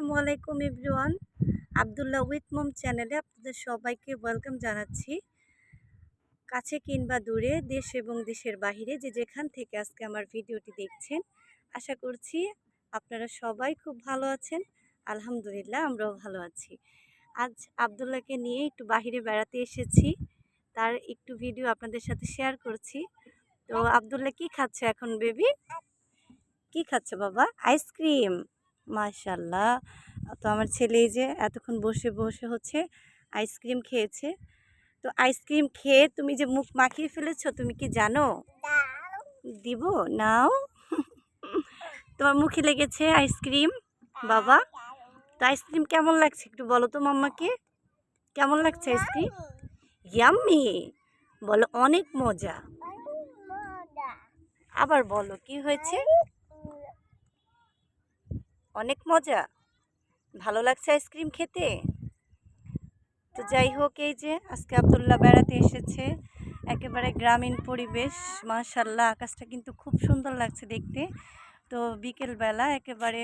আসসালামু আলাইকুম everyone. Abdullah with মম চ্যানেলে আপনাদের সবাইকে ওয়েলকাম জানাচ্ছি। কাছে কিংবা দূরে, দেশ এবং দেশের বাহিরে যে যেখান থেকে আজকে আমার ভিডিওটি দেখছেন, আশা করছি আপনারা সবাই খুব ভালো আছেন। আলহামদুলিল্লাহ, আমরাও ভালো আছি। আজ আবদুল্লাহকে নিয়ে একটু বাহিরে বেড়াতে এসেছি। তার একটু ভিডিও আপনাদের সাথে শেয়ার করছি। তো আবদুল্লাহ, কি খাচ্ছে এখন বেবি? কি খাচ্ছে বাবা? আইসক্রিম। মাশাল্লাহ। তো আমার ছেলে যে এতক্ষণ বসে বসে হচ্ছে আইসক্রিম খেয়েছে। তো আইসক্রিম খেয়ে তুমি যে মুখ মাখিয়ে ফেলেছো, তুমি কি জানো? দিব? নাও। তোমার মুখে লেগেছে আইসক্রিম বাবা। তো আইসক্রিম কেমন লাগছে একটু বলো তো মাম্মাকে। কেমন লাগছে আইসক্রিম ইয়াম্মি বলো অনেক মজা। আবার বলো, কি হয়েছে? অনেক মজা। ভালো লাগছে আইসক্রিম খেতে? তো যাই হোক, এই যে আজকে আবদুল্লাহ বেড়াতে এসেছে। একেবারে গ্রামীণ পরিবেশ মাশাল্লাহ আকাশটা কিন্তু খুব সুন্দর লাগছে দেখতে। তো বিকেলবেলা একেবারে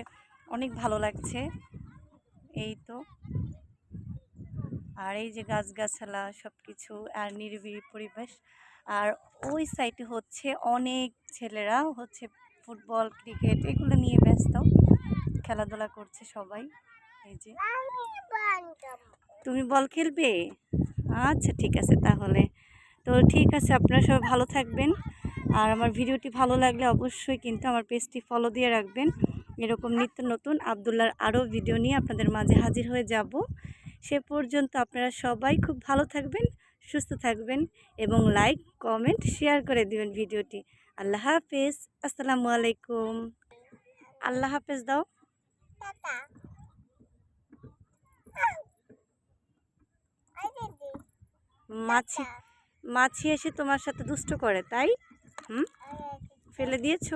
অনেক ভালো লাগছে। এই তো। আর এই যে গাছগাছালা সব কিছু আর নিরিবিলি পরিবেশ। আর ওই সাইডে হচ্ছে অনেক ছেলেরা হচ্ছে ফুটবল, ক্রিকেট, এগুলো নিয়ে ব্যস্ত। খেলাধুলা করছে সবাই। এই যে। তুমি বল খেলবে? আচ্ছা ঠিক আছে তাহলে। তো ঠিক আছে আপনারা সবাই ভালো থাকবেন। আর আমার ভিডিওটি ভালো লাগলে অবশ্যই কিন্তু আমার পেজটি ফলো দিয়ে রাখবেন। এরকম নিত্য নতুন আবদুল্লার আরও ভিডিও নিয়ে আপনাদের মাঝে হাজির হয়ে যাব। সে পর্যন্ত আপনারা সবাই খুব ভালো থাকবেন সুস্থ থাকবেন এবং লাইক কমেন্ট শেয়ার করে দিবেন ভিডিওটি। আল্লাহ হাফেজ। আসসালামু আলাইকুম। আল্লাহ হাফেজ দাও। মাছি মাছি এসে তোমার সাথে দুষ্ট করে তাই? হুম? ফেলে দিয়েছ?